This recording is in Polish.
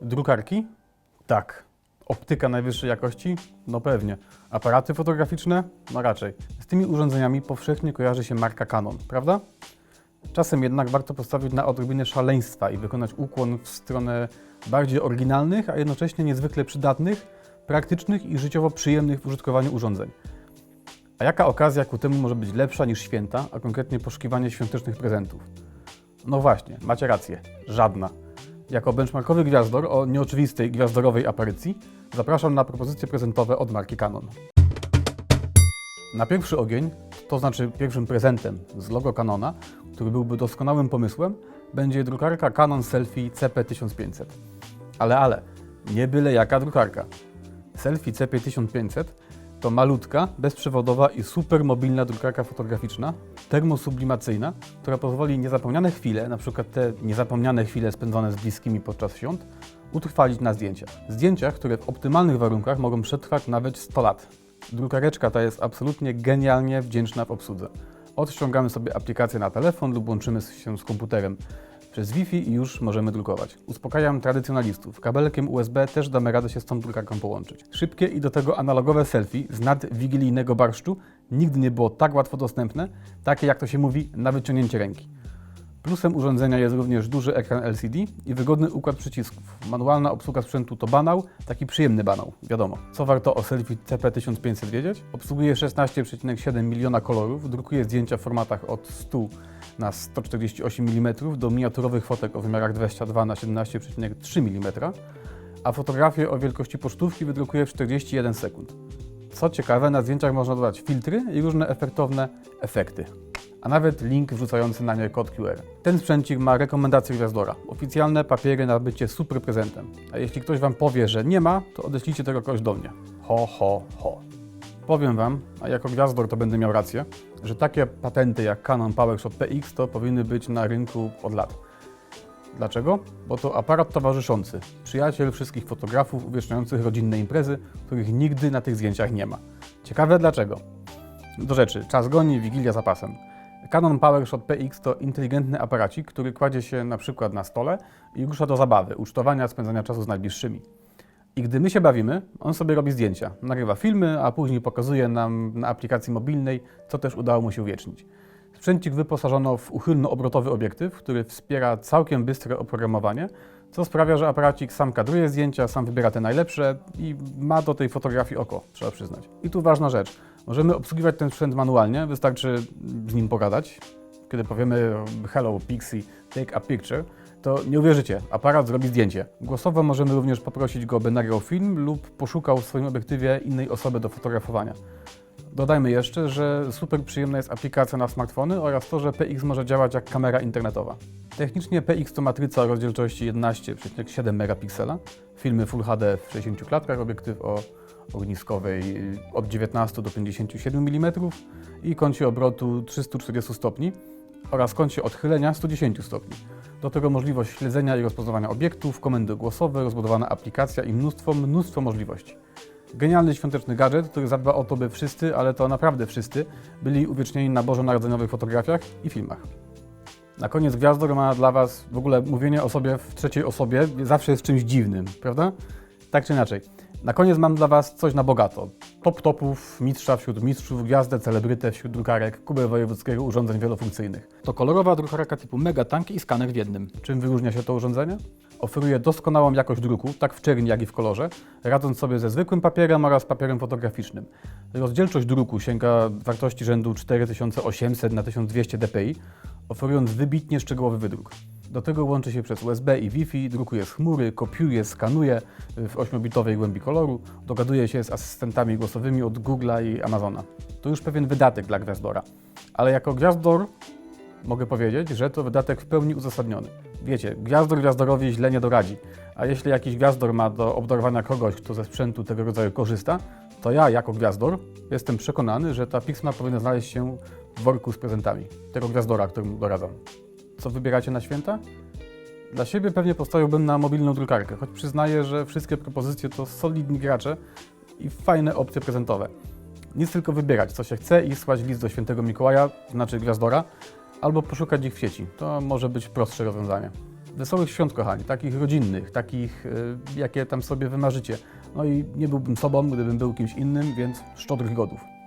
Drukarki? Tak. Optyka najwyższej jakości? No pewnie. Aparaty fotograficzne? No raczej. Z tymi urządzeniami powszechnie kojarzy się marka Canon, prawda? Czasem jednak warto postawić na odrobinę szaleństwa i wykonać ukłon w stronę bardziej oryginalnych, a jednocześnie niezwykle przydatnych, praktycznych i życiowo przyjemnych w użytkowaniu urządzeń. A jaka okazja ku temu może być lepsza niż święta, a konkretnie poszukiwanie świątecznych prezentów? No właśnie, macie rację, żadna. Jako benchmarkowy gwiazdor o nieoczywistej gwiazdorowej aparycji zapraszam na propozycje prezentowe od marki Canon. Na pierwszy ogień, to znaczy pierwszym prezentem z logo Canona, który byłby doskonałym pomysłem, będzie drukarka Canon Selfie CP1500. Ale, ale, nie byle jaka drukarka. Selfie CP1500 to malutka, bezprzewodowa i super mobilna drukarka fotograficzna, termosublimacyjna, która pozwoli niezapomniane chwile, przykład te niezapomniane chwile spędzone z bliskimi podczas świąt, utrwalić na zdjęciach. Zdjęciach, które w optymalnych warunkach mogą przetrwać nawet 100 lat. Drukareczka ta jest absolutnie genialnie wdzięczna w obsłudze. Odściągamy sobie aplikację na telefon lub łączymy się z komputerem przez Wi-Fi już możemy drukować. Uspokajam tradycjonalistów. Kabelkiem USB też damy radę się z tą drukarką połączyć. Szybkie i do tego analogowe selfie z nadwigilijnego barszczu nigdy nie było tak łatwo dostępne, takie jak to się mówi na wyciągnięcie ręki. Plusem urządzenia jest również duży ekran LCD i wygodny układ przycisków. Manualna obsługa sprzętu to banał, taki przyjemny banał, wiadomo. Co warto o Selfie CP1500 wiedzieć? Obsługuje 16,7 miliona kolorów, drukuje zdjęcia w formatach od 100 na 148 mm do miniaturowych fotek o wymiarach 22 na 17,3 mm, a fotografie o wielkości pocztówki wydrukuje w 41 sekund. Co ciekawe, na zdjęciach można dodać filtry i różne efektowne efekty a nawet link wrzucający na nie kod QR. Ten sprzęcik ma rekomendacje gwiazdora. Oficjalne papiery na bycie super prezentem. A jeśli ktoś Wam powie, że nie ma, to odeślijcie tego kogoś do mnie. Ho, ho, ho. Powiem Wam, a jako gwiazdor to będę miał rację, że takie patenty jak Canon PowerShot PX to powinny być na rynku od lat. Dlaczego? Bo to aparat towarzyszący, przyjaciel wszystkich fotografów uwieczniających rodzinne imprezy, których nigdy na tych zdjęciach nie ma. Ciekawe dlaczego. Do rzeczy, czas goni, wigilia za pasem. Canon PowerShot PX to inteligentny aparacik, który kładzie się na przykład na stole i rusza do zabawy, ucztowania, spędzania czasu z najbliższymi. I gdy my się bawimy, on sobie robi zdjęcia, nagrywa filmy, a później pokazuje nam na aplikacji mobilnej, co też udało mu się uwiecznić. Sprzęcik wyposażono w uchylno-obrotowy obiektyw, który wspiera całkiem bystre oprogramowanie, co sprawia, że aparacik sam kadruje zdjęcia, sam wybiera te najlepsze i ma do tej fotografii oko, trzeba przyznać. I tu ważna rzecz. Możemy obsługiwać ten sprzęt manualnie, wystarczy z nim pogadać. Kiedy powiemy hello Pixie, take a picture, to nie uwierzycie, aparat zrobi zdjęcie. Głosowo możemy również poprosić go, by nagrał film lub poszukał w swoim obiektywie innej osoby do fotografowania. Dodajmy jeszcze, że super przyjemna jest aplikacja na smartfony oraz to, że PX może działać jak kamera internetowa. Technicznie PX to matryca o rozdzielczości 11,7 megapiksela, filmy Full HD w 60 klatkach, obiektyw o ogniskowej od 19 do 57 mm i kącie obrotu 340 stopni oraz kącie odchylenia 110 stopni. Do tego możliwość śledzenia i rozpoznawania obiektów, komendy głosowe, rozbudowana aplikacja i mnóstwo, mnóstwo możliwości. Genialny świąteczny gadżet, który zadba o to, by wszyscy, ale to naprawdę wszyscy, byli uwiecznieni na bożonarodzeniowych fotografiach i filmach. Na koniec Gwiazdor ma dla Was w ogóle mówienie o sobie w trzeciej osobie zawsze jest czymś dziwnym, prawda? Tak czy inaczej. Na koniec mam dla Was coś na bogato. Top topów, mistrza wśród mistrzów, gwiazdę, celebrytę wśród drukarek, Kubę Wojewódzkiego Urządzeń Wielofunkcyjnych. To kolorowa drukarka typu Megatank i skaner w jednym. Czym wyróżnia się to urządzenie? Oferuje doskonałą jakość druku, tak w czerni, jak i w kolorze, radząc sobie ze zwykłym papierem oraz papierem fotograficznym. Rozdzielczość druku sięga wartości rzędu 4800 na 1200 dpi, oferując wybitnie szczegółowy wydruk. Do tego łączy się przez USB i Wi-Fi, drukuje z chmury, kopiuje, skanuje w 8-bitowej głębi koloru, dogaduje się z asystentami głosowymi od Google'a i Amazona. To już pewien wydatek dla Gwiazdora. Ale jako Gwiazdor mogę powiedzieć, że to wydatek w pełni uzasadniony. Wiecie, Gwiazdor Gwiazdorowi źle nie doradzi, a jeśli jakiś Gwiazdor ma do obdarowania kogoś, kto ze sprzętu tego rodzaju korzysta, to ja jako Gwiazdor jestem przekonany, że ta Pixma powinna znaleźć się w worku z prezentami tego Gwiazdora, którym doradzam. Co wybieracie na święta? Dla siebie pewnie postawiłbym na mobilną drukarkę, choć przyznaję, że wszystkie propozycje to solidni gracze i fajne opcje prezentowe. Nic tylko wybierać, co się chce i słać list do świętego Mikołaja, znaczy Gwiazdora, albo poszukać ich w sieci. To może być prostsze rozwiązanie. Wesołych świąt, kochani, takich rodzinnych, takich, y, jakie tam sobie wymarzycie. No i nie byłbym sobą, gdybym był kimś innym, więc szczodrych godów.